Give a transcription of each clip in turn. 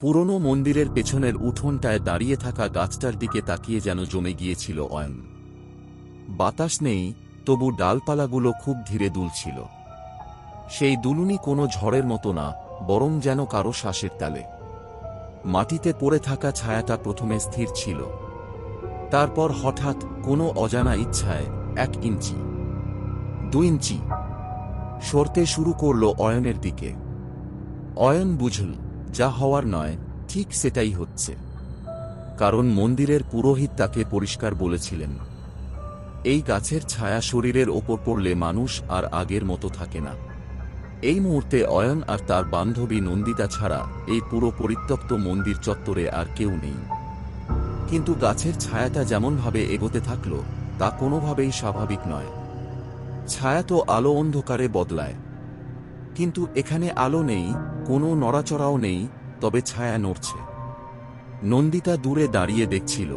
পুরনো মন্দিরের পেছনের উঠোনটায় দাঁড়িয়ে থাকা গাছটার দিকে তাকিয়ে যেন জমে গিয়েছিল অয়ন। বাতাস নেই, তবু ডালপালাগুলো খুব ধীরে দুলছিল। সেই দুলুনি কোনো ঝড়ের মতো না, বরং যেন কারও শ্বাসের তালে। মাটিতে পড়ে থাকা ছায়াটা প্রথমে স্থির ছিল। তারপর হঠাৎ কোনো অজানা ইচ্ছায় এক ইঞ্চি, দু ইঞ্চি সরতে শুরু করল অয়নের দিকে। অয়ন বুঝল যা হওয়ার নয়, ঠিক সেটাই হচ্ছে। কারণ মন্দিরের পুরোহিত তাকে পরিষ্কার বলেছিলেন, এই গাছের ছায়া শরীরের ওপর পড়লে মানুষ আর আগের মতো থাকে না। এই মুহূর্তে অয়ন আর তার বান্ধবী নন্দিতা ছাড়া এই পুরো পরিত্যক্ত মন্দির চত্বরে আর কেউ নেই। কিন্তু গাছের ছায়াটা যেমনভাবে এগোতে থাকল, তা কোনোভাবেই স্বাভাবিক নয়। ছায়া তো আলো অন্ধকারে বদলায়। কিন্তু এখানে আলো নেই কোনো নড়াচড়াও নেই, তবে ছায়া নড়ছে। নন্দিতা দূরে দাঁড়িয়ে দেখছিল।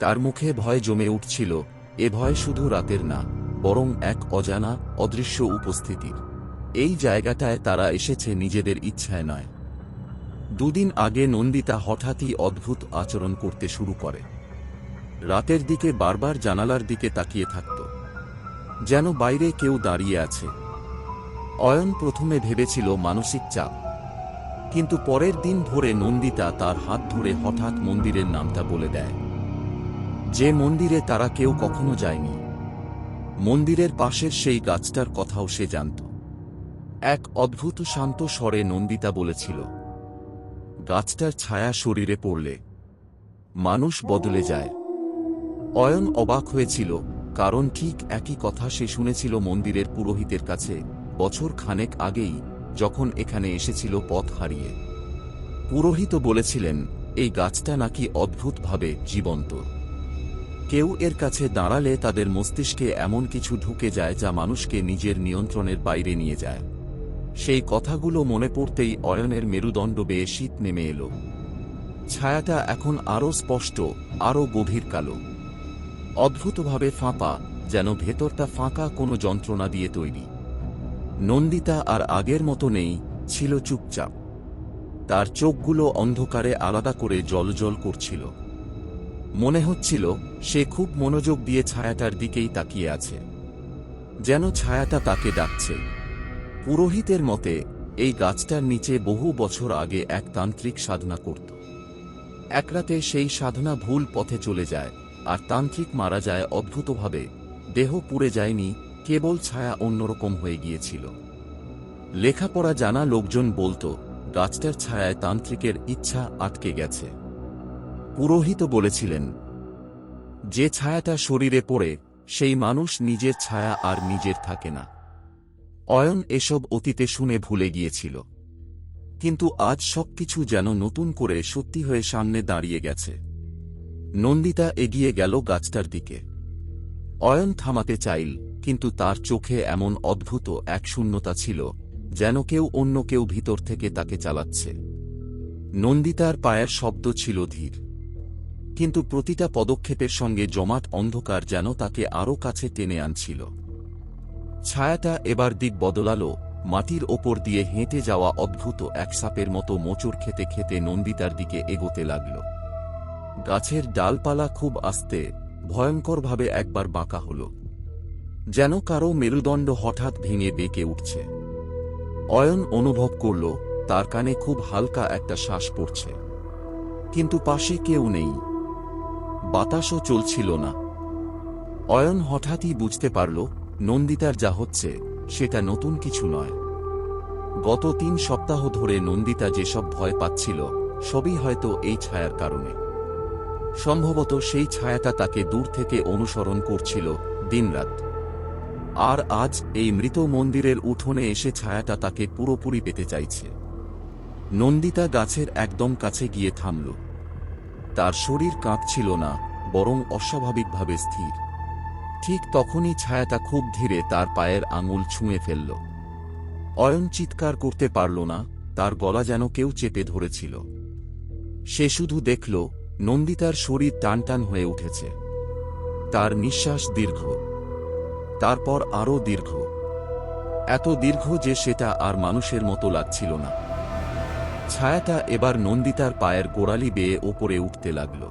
তার মুখে ভয় জমে উঠছিল, এ ভয় শুধু রাতের না, বরং এক অজানা, অদৃশ্য উপস্থিতির। এই জায়গাটায় তারা এসেছে নিজেদের ইচ্ছায় নয়। দুদিন আগে নন্দিতা হঠাৎই অদ্ভুত আচরণ করতে শুরু করে। রাতের দিকে বারবার জানালার দিকে তাকিয়ে থাকত। যেন বাইরে কেউ দাঁড়িয়ে আছে। অয়ন প্রথমে ভেবেছিল মানসিক চাপ, কিন্তু পরের দিন ভোরে নন্দিতা তার হাত ধরে হঠাৎ মন্দিরের নামটা বলে দেয়। যে মন্দিরে তারা কেউ কখনো যায়নি। মন্দিরের পাশের সেই গাছটার কথাও সে জানত। এক অদ্ভুত শান্ত স্বরে নন্দিতা বলেছিল, গাছটার ছায়া শরীরে পড়লে মানুষ বদলে যায়। অয়ন অবাক হয়েছিল, কারণ ঠিক একই কথা সে শুনেছিল মন্দিরের পুরোহিতের কাছে। বছর খানেক আগেই যখন এখানে এসেছিল পথ হারিয়ে। পুরোহিত বলেছিলেন, এই গাছটা নাকি অদ্ভুতভাবে জীবন্ত। কেউ এর কাছে দাঁড়ালে তাদের মস্তিষ্কে এমন কিছু ঢুকে যায় যা মানুষকে নিজের নিয়ন্ত্রণের বাইরে নিয়ে যায়। সেই কথাগুলো মনে পড়তেই অয়নের মেরুদণ্ড বেয়ে শীত নেমে এলো। ছায়াটা এখন আরও স্পষ্ট, আরও গভীর কালো। অদ্ভুতভাবে ফাঁপা, যেন ভেতরটা ফাঁকা কোনো যন্ত্রণা দিয়ে তৈরি। নন্দিতা আর আগের মতো নেই, ছিল চুপচাপ। তার চোখগুলো অন্ধকারে আলাদা করে জলজল করছিল। মনে হচ্ছিল, সে খুব মনোযোগ দিয়ে ছায়াটার দিকেই তাকিয়ে আছে। যেন ছায়াটা তাকে ডাকছে। পুরোহিতের মতে, এই গাছটার নিচে বহু বছর আগে এক তান্ত্রিক সাধনা করত। এক রাতে সেই সাধনা ভুল পথে চলে যায়, আর তান্ত্রিক মারা যায় অদ্ভুতভাবে, দেহ পুড়ে যায়নি কেবল ছায়া অন্যরকম হয়ে গিয়েছিল। লেখাপড়া জানা লোকজন বলতো, গাছটার ছায়ায় তান্ত্রিকের ইচ্ছা আটকে গেছে। পুরোহিত বলেছিলেন, যে ছায়াটা শরীরে পড়ে, সেই মানুষ নিজের ছায়া আর নিজের থাকে না। অয়ন এসব অতীতে শুনে ভুলে গিয়েছিল। কিন্তু আজ সবকিছু যেন নতুন করে সত্যি হয়ে সামনে দাঁড়িয়ে গেছে। নন্দিতা এগিয়ে গেল গাছটার দিকে। অয়ন থামাতে চাইল কিন্তু তার চোখে এমন অদ্ভুত এক শূন্যতা ছিল, যেন কেউ অন্য কেউ ভিতর থেকে তাকে চালাচ্ছে। নন্দিতার পায়ের শব্দ ছিল ধীর। কিন্তু প্রতিটা পদক্ষেপের সঙ্গে জমাট অন্ধকার যেন তাকে আরও কাছে টেনে আনছিল। ছায়াটা এবার দিক বদলালো, মাটির ওপর দিয়ে হেঁটে যাওয়া অদ্ভুত এক সাপের মতো মোচড় খেতে খেতে নন্দিতার দিকে এগোতে লাগল। গাছের ডালপালা খুব আস্তে, ভয়ঙ্করভাবে একবার বাঁকা হল। যেন কারও মেরুদণ্ড হঠাৎ ভেঙে বেঁকে উঠছে। অয়ন অনুভব করল, তার কানে খুব হালকা একটা শ্বাস পড়ছে। কিন্তু পাশে কেউ নেই। বাতাসও চলছিল না। অয়ন হঠাৎই বুঝতে পারল, নন্দিতার যা হচ্ছে, সেটা নতুন কিছু নয়। গত তিন সপ্তাহ ধরে নন্দিতা যেসব ভয় পাচ্ছিল, সবই হয়তো এই ছায়ার কারণে। সম্ভবত সেই ছায়াটা তাকে দূর থেকে অনুসরণ করছিল দিনরাত। আর আজ এই মৃত মন্দিরের উঠোনে এসে ছায়াটা তাকে পুরোপুরি পেতে চাইছে। নন্দিতা গাছের একদম কাছে গিয়ে থামল। তার শরীর কাঁপছিল না, বরং অস্বাভাবিকভাবে স্থির। ঠিক তখনই ছায়াটা খুব ধীরে তার পায়ের আঙুল ছুঁয়ে ফেলল। অয়ন চিৎকার করতে পারল না, তার গলা যেন কেউ চেপে ধরেছিল। সে শুধু দেখল, নন্দিতার শরীর টানটান হয়ে উঠেছে। তার নিঃশ্বাস দীর্ঘ। তারপর আরও দীর্ঘ। এত দীর্ঘ যে সেটা আর মানুষের মতো লাগছিল না। ছায়াটা এবার নন্দিতার পায়ের গোড়ালি বেয়ে ওপরে উঠতে লাগল।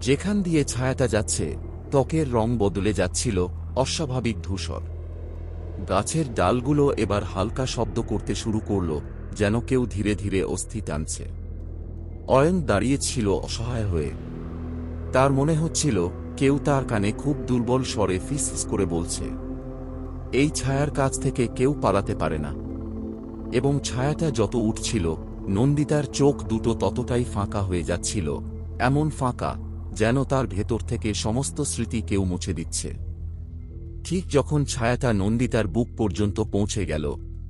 যেখান দিয়ে ছায়াটা যাচ্ছে, ত্বকের রং বদলে যাচ্ছিল অস্বাভাবিক ধূসর। গাছের ডালগুলো এবার হালকা শব্দ করতে শুরু করল, যেন কেউ ধীরে ধীরে অস্থি টানছে। অয়ন দাঁড়িয়েছিল অসহায় হয়ে। তার মনে হচ্ছিল কেউ তার কানে খুব দুর্বল স্বরে ফিস করে বলছে, এই ছায়ার কাছ থেকে কেউ পালাতে পারে না। এবং ছায়াটা যত উঠছিল, নন্দিতার চোখ দুটো ততটাই ফাঁকা হয়ে যাচ্ছিল, এমন ফাঁকা যেন তার ভেতর থেকে সমস্ত স্মৃতি কেউ মুছে দিচ্ছে। ঠিক যখন ছায়াটা নন্দিতার বুক পর্যন্ত পৌঁছে গেল,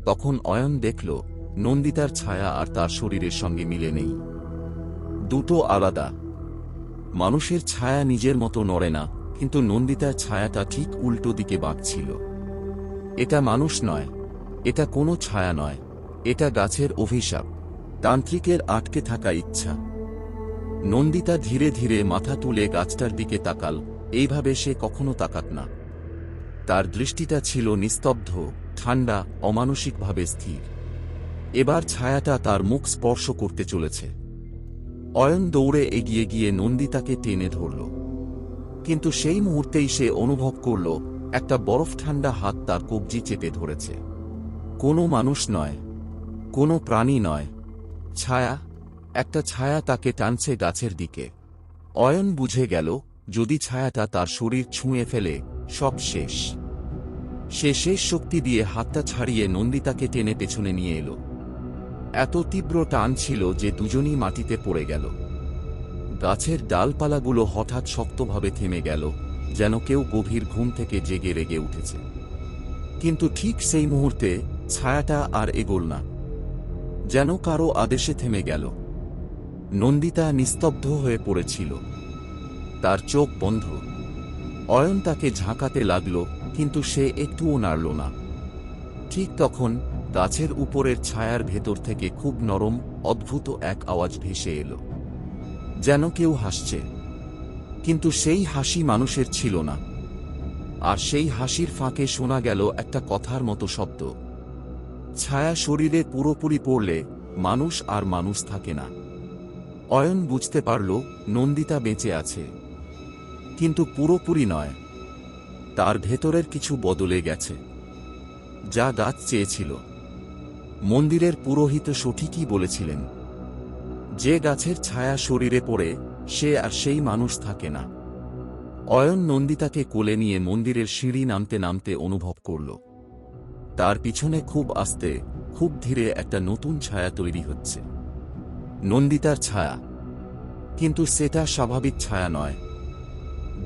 তখন অয়ন দেখল, নন্দিতার ছায়া আর তার শরীরের সঙ্গে মিলে নেই। দুটো আলাদা মানুষের ছায়া নিজের মতো নড়ে না, কিন্তু নন্দিতার ছায়াটা ঠিক উল্টো দিকে বাঁকছিল। এটা মানুষ নয়, এটা কোনো ছায়া নয়, এটা গাছের অভিশাপ, তান্ত্রিকের আটকে থাকা ইচ্ছা। নন্দিতা ধীরে ধীরে মাথা তুলে গাছটার দিকে তাকাল, এইভাবে সে কখনো তাকাত না। তার দৃষ্টিটা ছিল নিস্তব্ধ, ঠান্ডা, অমানসিকভাবে স্থির। এবার ছায়াটা তার মুখ স্পর্শ করতে চলেছে। অয়ন দৌড়ে এগিয়ে গিয়ে নন্দিতাকে টেনে ধরল। কিন্তু সেই মুহূর্তেই সে অনুভব করল, একটা বরফ ঠান্ডা হাত তার কবজি চেপে ধরেছে। কোনো মানুষ নয়, কোনো প্রাণী নয়। ছায়া, একটা ছায়া তাকে টানছে গাছের দিকে। অয়ন বুঝে গেল, যদি ছায়াটা তার শরীর ছুঁয়ে ফেলে, সব শেষ। সে শেষ শক্তি দিয়ে হাতটা ছাড়িয়ে নন্দিতাকে টেনে পেছনে নিয়ে এলো। এত তীব্র টান ছিল যে দুজনই মাটিতে পড়ে গেল। গাছের ডালপালাগুলো হঠাৎ শক্তভাবে থেমে গেল, যেন কেউ গভীর ঘুম থেকে জেগে রেগে উঠেছে। কিন্তু ঠিক সেই মুহূর্তে ছায়াটা আর এগোল না, যেন কারও আদেশে থেমে গেল। নন্দিতা নিস্তব্ধ হয়ে পড়েছিল। তার চোখ বন্ধ। অয়ন তাকে ঝাঁকাতে লাগল, কিন্তু সে একটুও নাড়ল না। ঠিক তখন গাছের উপরের ছায়ার ভেতর থেকে খুব নরম, অদ্ভুত এক আওয়াজ ভেসে এলো। যেন কেউ হাসছে। কিন্তু সেই হাসি মানুষের ছিল না। আর সেই হাসির ফাঁকে শোনা গেল একটা কথার মতো শব্দ। ছায়া শরীরে পুরোপুরি পড়লে মানুষ আর মানুষ থাকে না। অয়ন বুঝতে পারল নন্দিতা বেঁচে আছে। কিন্তু পুরোপুরি নয়। তার ভেতরের কিছু বদলে গেছে। যা গাছ চেয়েছিল। মন্দিরের পুরোহিত সঠিকই বলেছিলেন, যে গাছের ছায়া শরীরে পড়ে, সে আর সেই মানুষ থাকে না। অয়ন নন্দিতাকে কোলে নিয়ে মন্দিরের সিঁড়ি নামতে নামতে অনুভব করল। তার পিছনে খুব আস্তে, খুব ধীরে একটা নতুন ছায়া তৈরি হচ্ছে। নন্দিতার ছায়া। কিন্তু সেটা স্বাভাবিক ছায়া নয়।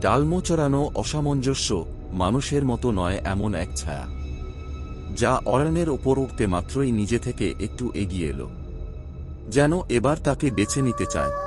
ডালমোচড়ানো অসামঞ্জস্য মানুষের মতো নয় এমন এক ছায়া। যা অরণ্যের ওপর উঠতে মাত্রই নিজে থেকে একটু এগিয়ে এলো। যেন এবার তাকে বেছে নিতে চায়।